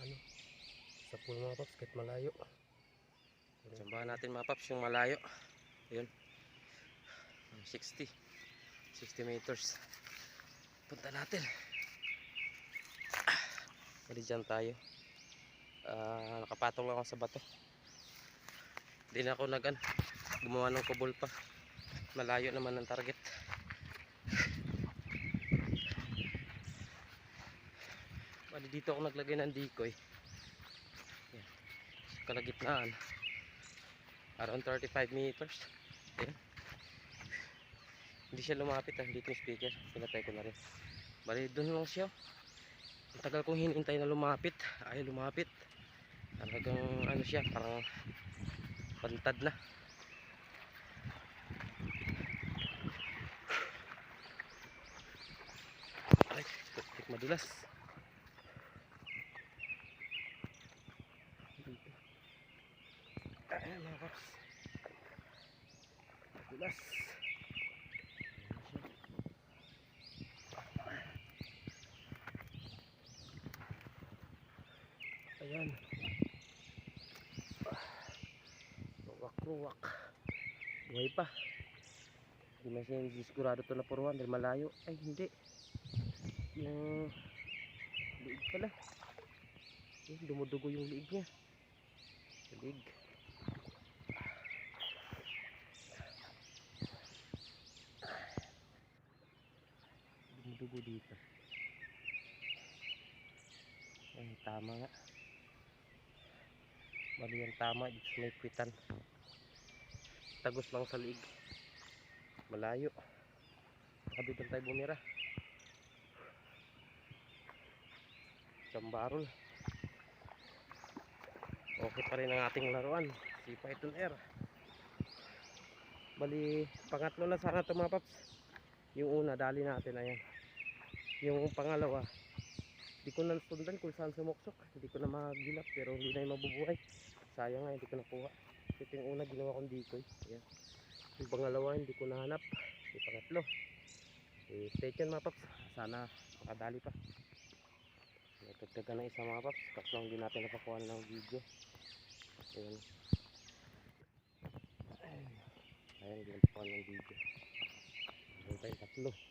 ano, sa pool mga paps, kahit malayo. Sambahan natin mga paps yung malayo. Yun. 60. 60 meters. Punta natin. Bali dyan tayo. Ah, nakapatong lang ako sa bato. Hindi na ako nag gumawa ng kubol pa. Malayo naman ang target. Bali dito ako naglagay ng decoy. Yan. Sa kalagitnaan. Around 35 meters. Ayan. hindi siya lumapit ah, dito yung speaker. Pinatay ko na rin. Bali doon lang siya. Ang tagal kong hinintay na lumapit. Ay lumapit. Talagang ano siya parang pantad na. Ay madulas dito Ayan mga paps. Madulas. Ayan. Ruwak-ruwak. Buhay pa. Hindi man siya sigurado ito na puruan dahil malayo. Ay hindi. Yung liig pala. Ayun, dumudugo yung liig niya. Liig. dumudugo dito. Ay tama nga. Bali yan tama dito may kwitan tagos lang sa liig malayo. Nakabitan tayo bumira. Isang barol okay pa rin ang ating laruan. Si Python Air. Bali pangatlo na sana ito mga paps. Yung una dali natin ayan yung pangalawa hindi ko na sundan kung saan sumuksok hindi ko na magilap pero hindi na yung mabubuhay. Sayang nga hindi ko nakuha. Ito yung una ginawa kong decoy. Ayan. yung pangalawa hindi ko nahanap. Yung pangatlo eh, stay tuned mga paps. Sana makadali pa. Natagdagan ng isa mga paps. Lang hindi natin napakuha ng video. Ayan. Ayun hindi napakuha ng video. Meron tayong tatlo